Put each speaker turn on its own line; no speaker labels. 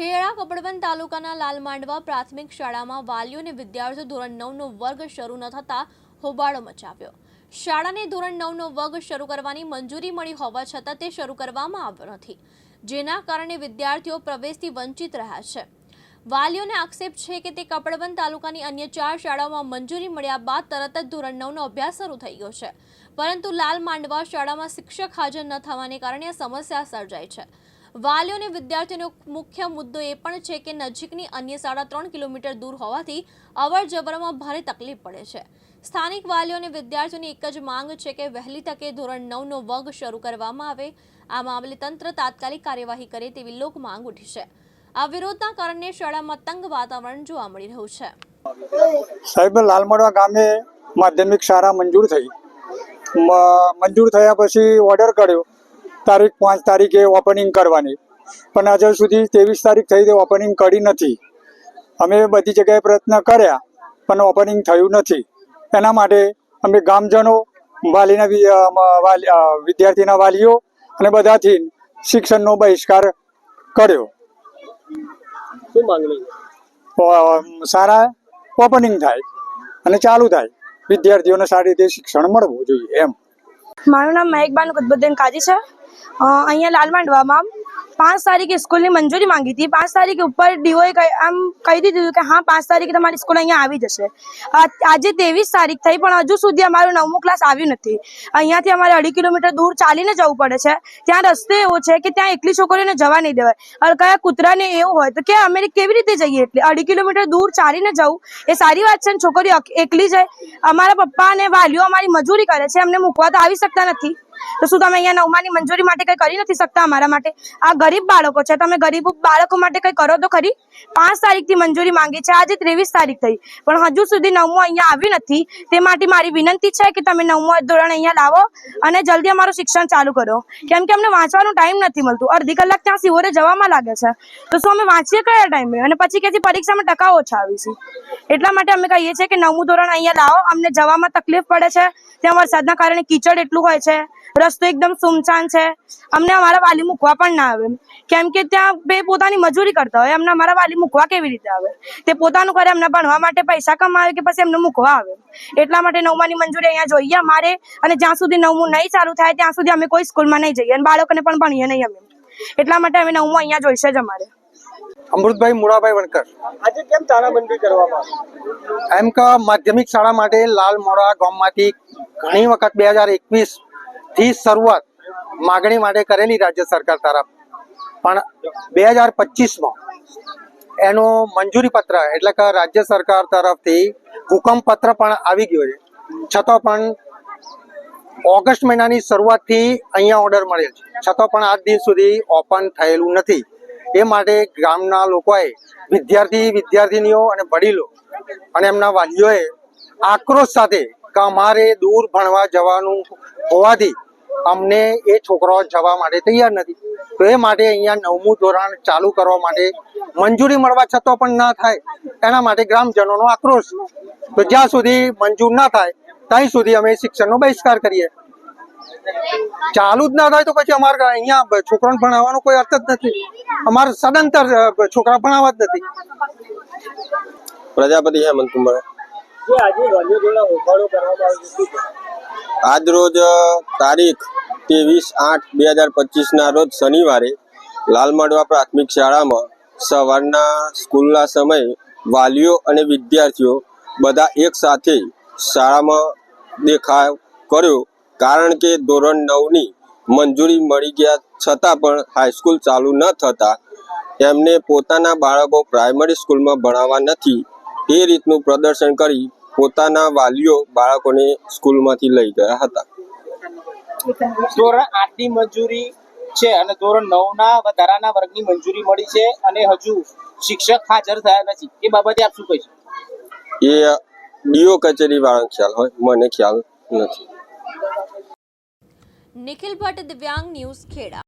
ખેડા કપડવંત તાલુકાના લાલમાંડવા પ્રાથમિક શાળામાં વાલીઓ અને વિદ્યાર્થીઓ ધોરણ નવનો વર્ગ શરૂ ન થતાં હોબાળો મચાવ્યો. શાળાને ધોરણ નવનો વર્ગ શરૂ કરવાની મંજૂરી મળી હોવા છતાં તે શરૂ કરવામાં આવ્યો નથી, જેના કારણે વિદ્યાર્થીઓ પ્રવેશથી વંચિત રહ્યા છે. વાલીઓને આક્ષેપ છે કે તે કપડવંત તાલુકાની અન્ય ચાર શાળાઓમાં મંજૂરી મળ્યા બાદ તરત જ ધોરણ નવનો અભ્યાસ શરૂ થઈ ગયો છે. પરંતુ લાલ માંડવા શાળામાં શિક્ષક હાજર ન થવાને કારણે આ સમસ્યા સર્જાઈ છે. વાલીઓ અને વિદ્યાર્થીઓનો મુખ્ય મુદ્દો એ પણ છે કે નજીકની અન્ય સાડા ત્રણ કિલોમીટર દૂર હોવાથી અવર જવરમાં ભારે તકલીફ પડે છે. સ્થાનિક વાલીઓ અને વિદ્યાર્થીઓની એક જ માંગ છે કે વહેલી તકે ધોરણ નવનો વર્ગ શરૂ કરવામાં આવે. આ મામલે તંત્ર તાત્કાલિક કાર્યવાહી કરે તેવી લોક માંગ ઉઠી છે. આ વિરોધના કારણે શાળામાં તંગ વાતાવરણ જોવા મળી રહ્યું છે.
સાહેબ લાલમડવા ગામે માધ્યમિક શાળા મંજૂર થઈ. મંજૂર થયા પછી ઓર્ડર કર્યો. તારીખ પાંચ તારીખે ઓપનિંગ કરવાની. પણ હજુ સુધી ત્રેવીસ તારીખ થઈ તે ઓપનિંગ કરી નથી. અમે બધી જગ્યાએ પ્રયત્ન કર્યા પણ ઓપનિંગ થયું નથી. એના માટે અમે ગામજનો વાલીના વાલી- વિદ્યાર્થીના વાલીઓ અને બધાથી શિક્ષણનો બહિષ્કાર કર્યો.
શું માંગણી?
સારા ઓપનિંગ થાય અને ચાલુ થાય. વિદ્યાર્થીઓને સારી રીતે શિક્ષણ મળવું જોઈએ એમ.
મારું નામ મહેકબાનુ કુતબુદ્દીન કાજી છે. અહીંયા લાલ માંડવામાં પાંચ તારીખે સ્કૂલની મંજૂરી માંગી હતી. પાંચ તારીખે ઉપર ડીઓએ આમ કહી દીધું કે હા, પાંચ તારીખે તમારી સ્કૂલ અહીંયા આવી જશે. આજે ત્રેવીસ તારીખ થઈ, પણ હજુ સુધી અમારું નવમું ક્લાસ આવ્યું નથી. અહીંયાથી અમારે અઢી કિલોમીટર દૂર ચાલીને જવું પડે છે. ત્યાં રસ્તે એવો છે કે ત્યાં એકલી છોકરીઓને જવા નહીં દેવાય. અને કયા કૂતરાને એવું હોય, તો કે અમે કેવી રીતે જઈએ એટલે? અઢી કિલોમીટર દૂર ચાલીને જવું, એ સારી વાત છે ને, છોકરીઓ એકલી જાય. અમારા પપ્પા અને વાલીઓ અમારી મજૂરી કરે છે અમને મૂકવા તો આવી શકતા નથી. તો શું તમે અહીંયા નવમાની મંજૂરી માટે કંઈ કરી નથી શકતા અમારા માટે? આ ગરીબ બાળકો છે, તમે ગરીબ બાળકો માટે કંઈ કરો તો ખરી? પાંચ તારીખથી મંજૂરી માંગી છે, આજે ત્રેવીસ તારીખ થઈ. પણ હજુ સુધી નવમું અહીંયા આવ્યું નથી. તે માટે મારી વિનંતી છે કે તમે નવમું ધોરણ અહીંયા લાવો અને જલ્દી અમારું શિક્ષણ ચાલુ કરો. કેમ કે અમને વાંચવાનો ટાઈમ નથી મળતું. અડધી કલાક ત્યાં સિવોરે જવામાં લાગે છે. તો શું અમે વાંચીએ કયા ટાઈમે? અને પછી ક્યાંથી પરીક્ષામાં ટકા ઓછા આવીશું એટલા માટે અમે કહીએ છીએ કે નવમું ધોરણ અહીંયા લાવો. અમને જવામાં તકલીફ પડે છે. ત્યાં વરસાદના કારણે કીચડ એટલું હોય છે. રસ્તો એકદમ સુમસાન છે. અમને અમારા વાલી મૂકવા પણ ના આવે. કેમ કે ત્યાં બે પોતાની મજૂરી કરતા હોય. અમને અમારા વાલી મૂકવા કેવી રીતે આવે? તે પોતાનું કરે અમને ભણવા માટે પૈસા કમાવે કે પછી એમને મૂકવા આવે? એટલા માટે નવમાની મંજૂરી અહીંયા જોઈએ અમારે અને જ્યાં સુધી નવમું નહીં ચાલુ થાય ત્યાં સુધી અમે કોઈ સ્કૂલમાં નહીં જઈએ. અને બાળકોને પણ ભણીએ નહીં અમે. એટલા માટે અમે નવમું અહીંયા જોઈશે જ અમારે.
અમૃતભાઈ મુળાભાઈ વણકર.
આજે કેમ તાળાબંધી કરવામાં
એમ કે માધ્યમિક શાળા માટે લાલ મોડા ગામમાંથી ઘણી વખત બે હજાર એકવીસ થી શરૂઆત માગણી માટે કરેલી રાજ્ય સરકાર તરફ. પણ બે હજાર પચીસમાં એનો મંજૂરી પત્ર એટલે કે રાજ્ય સરકાર તરફથી હુકમ પત્ર પણ આવી ગયો છે. છતાં પણ ઓગસ્ટ મહિનાની શરૂઆતથી અહીંયા ઓર્ડર મળેલ છે. છતાં પણ આજ દિન સુધી ઓપન થયેલું નથી. એ માટે ગામના લોકોએ વિદ્યાર્થી વિદ્યાર્થીનીઓ અને વડીલો અને એમના વાલીઓએ આક્રોશ સાથે અમારે દૂર ભણવા જવાનું હોવાથી અમને એ છોકરાઓ જવા માટે તૈયાર નથી. તો એ માટે અહીંયા નવમું ધોરણ ચાલુ કરવા માટે મંજૂરી મળવા છતાં પણ ના થાય. એના માટે ગ્રામજનોનો આક્રોશ. તો જ્યાં સુધી મંજૂર ના થાય, ત્યાં સુધી અમે શિક્ષણનો બહિષ્કાર કરીએ. ચાલુ જ ના થાય તો પછી અમારે અહીંયા છોકરાને ભણાવવાનો કોઈ અર્થ જ નથી. અમારે સદંતર છોકરા ભણાવવા જ નથી.
પ્રજાપતિ હેમંત કુમાર
આજ
રોજ તારીખ ત્રેવીસ આઠ બે હજાર પચીસના રોજ શનિવારે લાલમાંડવા પ્રાથમિક શાળામાં સવારના સ્કૂલના સમયે વાલીઓ અને વિદ્યાર્થીઓ બધા એક સાથે શાળામાં દેખાવ કર્યો. કારણ કે ધોરણ નવની મંજૂરી મળી ગયા છતાં પણ હાઈસ્કૂલ ચાલુ ન થતાં એમને પોતાના બાળકો પ્રાઇમરી સ્કૂલમાં ભણાવવા નથી એ રીતનું પ્રદર્શન કરી પોતાના વાલીઓ બાળકોને સ્કૂલમાંથી લઈ ગયા હતા.
ધોરણ આઠની મંજૂરી છે અને ધોરણ નવના વધારાના વર્ગની મંજૂરી મળી છે અને હજુ શિક્ષક હાજર થયા નથી. એ બાબતે આપ શું કહીશું
એ ડીઓ કચેરી વાળા ખ્યાલ હોય મને ખ્યાલ નથી.
નિખિલ ભટ્ટ દિવ્યાંગ ન્યૂઝ ખેડા.